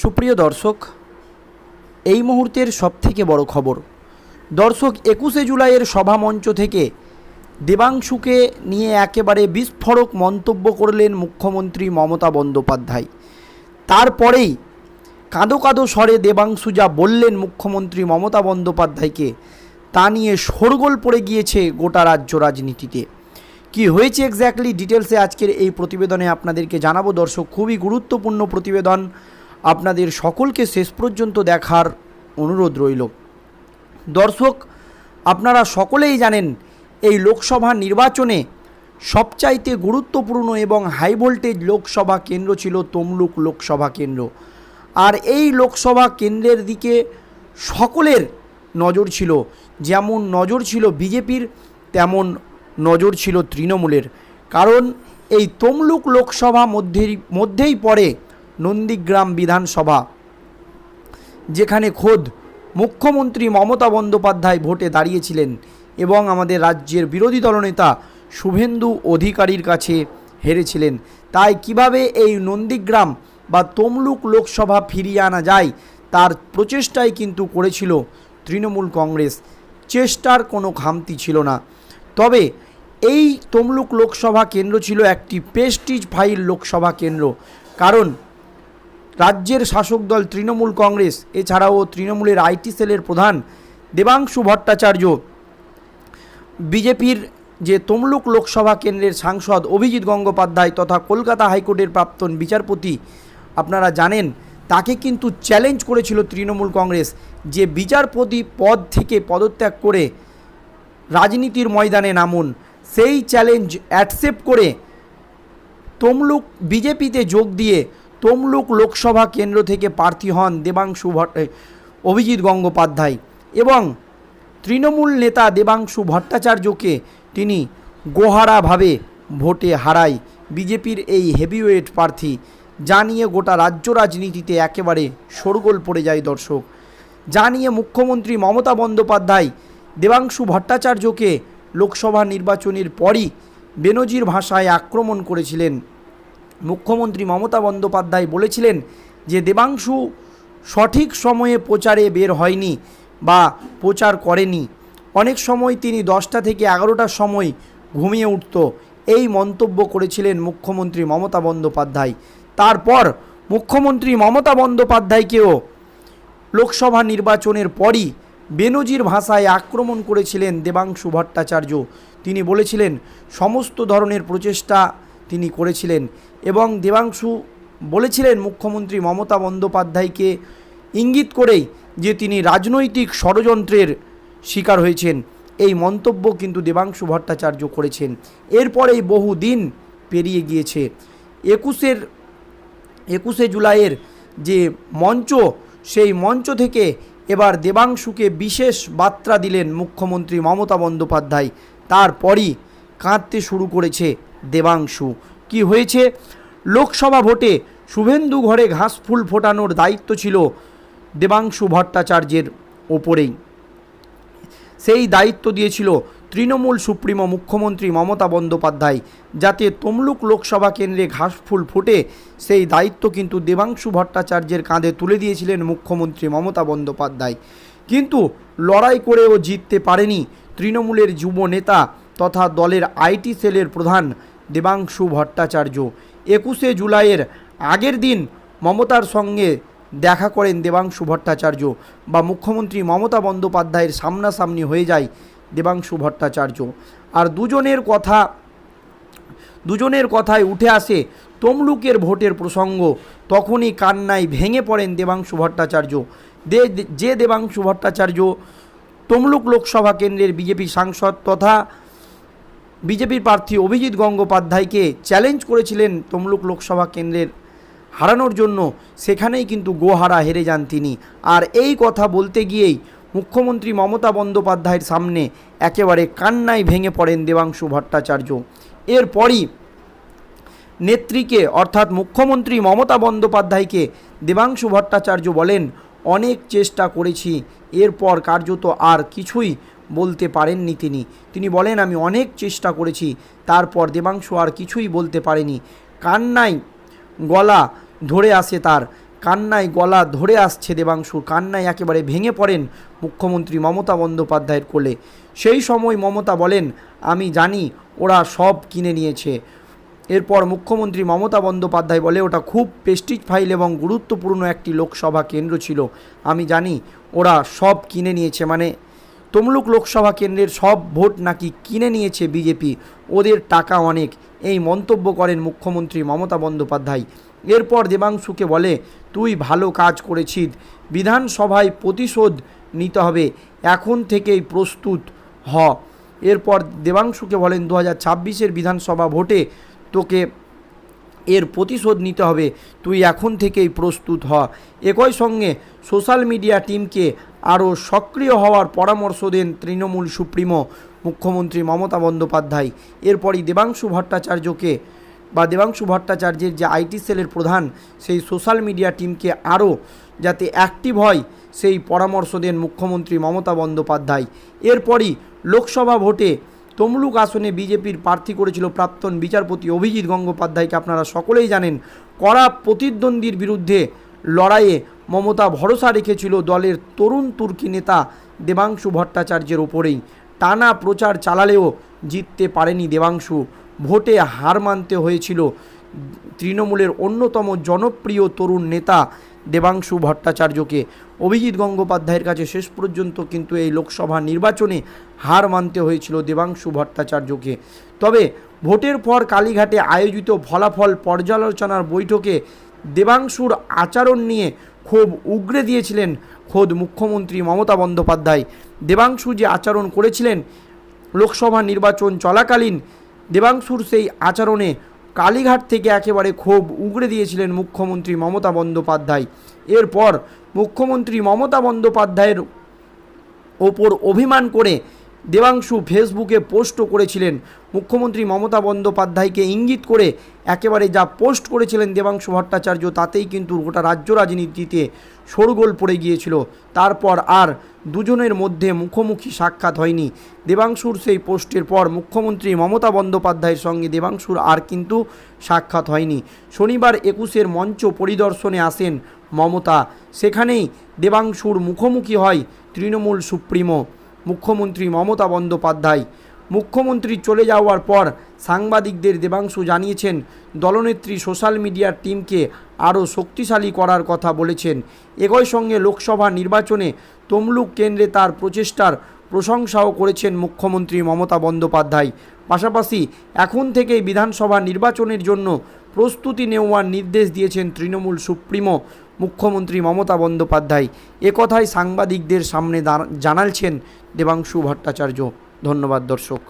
সুপ্রিয় দর্শক, এই মুহূর্তের সবথেকে বড় খবর, দর্শক একুশে জুলাইয়ের সভামঞ্চ থেকে দেবাংশুকে নিয়ে একেবারে বিস্ফোরক মন্তব্য করলেন মুখ্যমন্ত্রী মমতা বন্দ্যোপাধ্যায়। তারপরেই কাঁদো কাঁদো স্বরে দেবাংশু যা বললেন মুখ্যমন্ত্রী মমতা বন্দ্যোপাধ্যায়কে, তা নিয়ে শোরগোল পড়ে গিয়েছে গোটা রাজ্য রাজনীতিতে। কি হয়েছে এক্স্যাক্টলি ডিটেলসে আজকের এই প্রতিবেদনে আপনাদেরকে জানাব। দর্শক, খুবই গুরুত্বপূর্ণ প্রতিবেদন। আপনাদের সকলকে শেষ পর্যন্ত দেখার অনুরোধ রইল। দর্শক, আপনারা সকলেই জানেন, এই লোকসভা নির্বাচনে সবচাইতে গুরুত্বপূর্ণ এবং হাই ভোল্টেজ লোকসভা কেন্দ্র ছিল তমলুক লোকসভা কেন্দ্র। আর এই লোকসভা কেন্দ্রের দিকে সকলের নজর ছিল। যেমন নজর ছিল বিজেপির, তেমন নজর ছিল তৃণমূলের। কারণ এই তমলুক লোকসভা মধ্যেই মধ্যেই পড়ে নন্দীগ্রাম বিধানসভা, যেখানে খোদ মুখ্যমন্ত্রী মমতা বন্দ্যোপাধ্যায় ভোটে দাঁড়িয়েছিলেন এবং আমাদের রাজ্যের বিরোধী দলনেতা শুভেন্দু অধিকারীর কাছে হেরেছিলেন। তাই কীভাবে এই নন্দীগ্রাম বা তমলুক লোকসভা ফিরিয়ে আনা যায়, তার প্রচেষ্টাই কিন্তু করেছিল তৃণমূল কংগ্রেস। চেষ্টার কোনো খামতি ছিল না। তবে এই তমলুক লোকসভা কেন্দ্র ছিল একটি পেস্টিজ ফাইল লোকসভা কেন্দ্র। কারণ রাজ্যের শাসক দল তৃণমূল কংগ্রেস, এছাড়াও তৃণমূলের আইটি সেলের প্রধান দেবাংশু ভট্টাচার্য। বিজেপির যে তমলুক লোকসভা কেন্দ্রের সাংসদ অভিজিৎ গঙ্গোপাধ্যায় তথা কলকাতা হাইকোর্টের প্রাক্তন বিচারপতি, আপনারা জানেন, তাকে কিন্তু চ্যালেঞ্জ করেছিল তৃণমূল কংগ্রেস যে বিচারপতি পদ থেকে পদত্যাগ করে রাজনীতির ময়দানে নামুন। সেই চ্যালেঞ্জ অ্যাকসেপ্ট করে তমলুক বিজেপিতে যোগ দিয়ে তমলুক লোকসভা কেন্দ্র থেকে প্রার্থী হন দেবাংশু ভট্ট অভিজিৎ গঙ্গোপাধ্যায় এবং তৃণমূল নেতা দেবাংশু ভট্টাচার্যকে তিনি গোহারাভাবে ভোটে হারায়। বিজেপির এই হেভিওয়েট প্রার্থী যা নিয়ে গোটা রাজ্য রাজনীতিতে একেবারে শোরগোল পড়ে যায় দর্শক। যা নিয়ে মুখ্যমন্ত্রী মমতা বন্দ্যোপাধ্যায় দেবাংশু ভট্টাচার্যকে লোকসভা নির্বাচনের পরই বেনজির ভাষায় আক্রমণ করেছিলেন। মুখ্যমন্ত্রী মমতা বন্দ্যোপাধ্যায় বলেছিলেন যে দেবাংশু সঠিক সময়ে প্রচারে বের হয়নি বা প্রচার করেনি। অনেক সময় তিনি দশটা থেকে এগারোটার সময় ঘুমিয়ে উঠত। এই মন্তব্য করেছিলেন মুখ্যমন্ত্রী মমতা বন্দ্যোপাধ্যায়। তারপর মুখ্যমন্ত্রী মমতা বন্দ্যোপাধ্যায়কেও লোকসভা নির্বাচনের পরই বেনজির ভাষায় আক্রমণ করেছিলেন দেবাংশু ভট্টাচার্য। তিনি বলেছিলেন, সমস্ত ধরনের প্রচেষ্টা তিনি করেছিলেন। এবং দেবাংশু বলেছিলেন মুখ্যমন্ত্রী মমতা বন্দ্যোপাধ্যায়কে ইঙ্গিত করেই যে তিনি রাজনৈতিক ষড়যন্ত্রের শিকার হয়েছেন। এই মন্তব্য কিন্তু দেবাংশু ভট্টাচার্য করেছেন। এরপরেই বহু দিন পেরিয়ে গিয়েছে। একুশের, একুশে জুলাইয়ের যে মঞ্চ, সেই মঞ্চ থেকে এবার দেবাংশুকে বিশেষ বার্তা দিলেন মুখ্যমন্ত্রী মমতা বন্দ্যোপাধ্যায়। তারপরই কাঁদতে শুরু করেছে দেবাংশু। কি হয়েছে? লোকসভা ভোটে শুভেন্দু ঘরে ঘাস ফুল ফোটানোর দায়িত্ব ছিল দেবাংশু ভট্টাচার্যের ওপরেই। সেই দায়িত্ব দিয়েছিল তৃণমূল সুপ্রিমো মুখ্যমন্ত্রী মমতা বন্দ্যোপাধ্যায়। যাতে তমলুক লোকসভা কেন্দ্রে ঘাসফুল ফুটে, সেই দায়িত্ব কিন্তু দেবাংশু ভট্টাচার্যের কাঁধে তুলে দিয়েছিলেন মুখ্যমন্ত্রী মমতা বন্দ্যোপাধ্যায়। কিন্তু লড়াই করেও জিততে পারেনি তৃণমূলের যুব নেতা তথা দলের আইটি সেলের প্রধান দেবাংশু ভট্টাচার্য। একুশে জুলাইয়ের আগের দিন মমতার সঙ্গে দেখা করেন দেবাংশু ভট্টাচার্য বা মুখ্যমন্ত্রী মমতা বন্দ্যোপাধ্যায়ের সামনাসামনি হয়ে যায় দেবাংশু ভট্টাচার্য। আর দুজনের কথা, দুজনের কথায় উঠে আসে তমলুকের ভোটের প্রসঙ্গ। তখনই কান্নায় ভেঙে পড়েন দেবাংশু ভট্টাচার্য। দে, যে দেবাংশু ভট্টাচার্য তমলুক লোকসভা কেন্দ্রের বিজেপি সাংসদ তথা বিজেপির প্রার্থী অভিজিৎ গঙ্গোপাধ্যায়কে চ্যালেঞ্জ করেছিলেন তমলুক লোকসভা কেন্দ্রের হারানোর জন্য। সেখানেই কিন্তু গোহারা হেরে যান তিনি। আর এই কথা বলতে গিয়েই মুখ্যমন্ত্রী মমতা বন্দ্যোপাধ্যায়ের সামনে একেবারে কান্নায় ভেঙে পড়েন দেবাংশু ভট্টাচার্য। এরপরই নেত্রীকে অর্থাৎ মুখ্যমন্ত্রী মমতা বন্দ্যোপাধ্যায়কে দেবাংশু ভট্টাচার্য বলেন, অনেক চেষ্টা করেছি, এরপর কার্যত আর কিছুই বলতে পারেননি তিনি। তিনি বলেন, আমি অনেক চেষ্টা করেছি, তারপর দেবাংশু আর কিছুই বলতে পারেনি। কান্নায় গলা ধরে আসে তার, কান্নায় গলা ধরে আসছে দেবাংশুর কান্নায় একেবারে ভেঙে পড়েন মুখ্যমন্ত্রী মমতা বন্দ্যোপাধ্যায়ের কোলে। সেই সময় মমতা বলেন, আমি জানি ওরা সব কিনে নিয়েছে। এরপর মুখ্যমন্ত্রী মমতা বন্দ্যোপাধ্যায় বলে, ওটা খুব প্রেস্টিজ ফাইল এবং গুরুত্বপূর্ণ একটি লোকসভা কেন্দ্র ছিল। আমি জানি ওরা সব কিনে নিয়েছে। মানে তমলুক লোকসভা কেন্দ্রের সব ভোট নাকি কিনে নিয়েছে বিজেপি? ওদের টাকা অনেক। এই মন্তব্য করেন মুখ্যমন্ত্রী মমতা বন্দ্যোপাধ্যায়। এরপর দেবাংশুকে বলে, তুই ভালো কাজ করেছিস। বিধানসভায় প্রতিশোধ নিতে হবে। এখন থেকেই প্রস্তুত হ। এরপর দেবাংশুকে বলেন, দু হাজার ছাব্বিশের বিধানসভা ভোটে তোকে এর প্রতিশোধ নিতে হবে। তুই এখন থেকেই প্রস্তুত হ। একই সঙ্গে সোশ্যাল মিডিয়া টিমকে আরও সক্রিয় হওয়ার পরামর্শ দেন তৃণমূল সুপ্রিমো মুখ্যমন্ত্রী মমতা বন্দ্যোপাধ্যায়। এরপরই দেবাংশু ভট্টাচার্যকে বা দেবাংশু ভট্টাচার্যের যে আইটি সেলের প্রধান, সেই সোশ্যাল মিডিয়া টিমকে আরও যাতে অ্যাক্টিভ হয়, সেই পরামর্শ দেন মুখ্যমন্ত্রী মমতা বন্দ্যোপাধ্যায়। এরপরই লোকসভা ভোটে তমলুক আসনে বিজেপির প্রার্থী করেছিল প্রাক্তন বিচারপতি অভিজিৎ গঙ্গোপাধ্যায়কে। আপনারা সকলেই জানেন, কড়া প্রতিদ্বন্দ্বীর বিরুদ্ধে লড়াইয়ে মমতা ভরসা রেখেছিল দলের তরুণ তুর্কি নেতা দেবাংশু ভট্টাচার্যের ওপরেই। টানা প্রচার চালালেও জিততে পারেনি দেবাংশু। ভোটে হার মানতে হয়েছিল তৃণমূলের অন্যতম জনপ্রিয় তরুণ নেতা দেবাংশু ভট্টাচার্যকে। অভিজিৎ গঙ্গোপাধ্যায়ের কাছে শেষ পর্যন্ত কিন্তু এই লোকসভা নির্বাচনে হার মানতে হয়েছিল দেবাংশু ভট্টাচার্যকে। তবে ভোটের পর কালীঘাটে আয়োজিত ফলাফল পর্যালোচনার বৈঠকে দেবাংশুর আচরণ নিয়ে ক্ষোভ উগরে দিয়েছিলেন খোদ মুখ্যমন্ত্রী মমতা বন্দ্যোপাধ্যায়। দেবাংশু যে আচরণ করেছিলেন লোকসভা নির্বাচন চলাকালীন। দেবাংশুর সেই আচরণে কালীঘাট থেকে একেবারে ক্ষোভ উগড়ে দিয়েছিলেন মুখ্যমন্ত্রী মমতা বন্দ্যোপাধ্যায়। এরপর মুখ্যমন্ত্রী মমতা বন্দ্যোপাধ্যায়ের ওপর অভিমান করে দেবাংশু ফেসবুকে পোস্টও করেছিলেন। মুখ্যমন্ত্রী মমতা বন্দ্যোপাধ্যায়কে ইঙ্গিত করে একেবারে যা পোস্ট করেছিলেন দেবাংশু ভট্টাচার্য, তাতেই কিন্তু গোটা রাজ্য রাজনীতিতে শোরগোল পড়ে গিয়েছিল। তারপর আর দুজনের মধ্যে মুখোমুখি সাক্ষাৎ হয়নি। দেবাংশুর সেই পোস্টের পর মুখ্যমন্ত্রী মমতা বন্দ্যোপাধ্যায়ের সঙ্গে দেবাংশুর আর কিন্তু সাক্ষাৎ হয়নি। শনিবার একুশের মঞ্চ পরিদর্শনে আসেন মমতা। সেখানেই দেবাংশুর মুখোমুখি হয় তৃণমূল সুপ্রিমো। মুখ্যমন্ত্রী মমতা বন্দ্যোপাধ্যায়। মুখ্যমন্ত্রী চলে যাওয়ার পর সাংবাদিকদের দেবাংশু জানিয়েছেন, দলনেত্রী সোশ্যাল মিডিয়ার টিমকে আরও শক্তিশালী করার কথা বলেছেন। একই সঙ্গে লোকসভা নির্বাচনে তমলুক কেন্দ্রে তার প্রচেষ্টার প্রশংসাও করেছেন মুখ্যমন্ত্রী মমতা বন্দ্যোপাধ্যায়। পাশাপাশি এখন থেকেই বিধানসভা নির্বাচনের জন্য প্রস্তুতি নেওয়ার নির্দেশ দিয়েছেন তৃণমূল সুপ্রিমো মুখ্যমন্ত্রী মমতা বন্দ্যোপাধ্যায়। একথাই সাংবাদিকদের সামনে জানালছেন দেবাংশু ভট্টাচার্য। ধন্যবাদ দর্শক।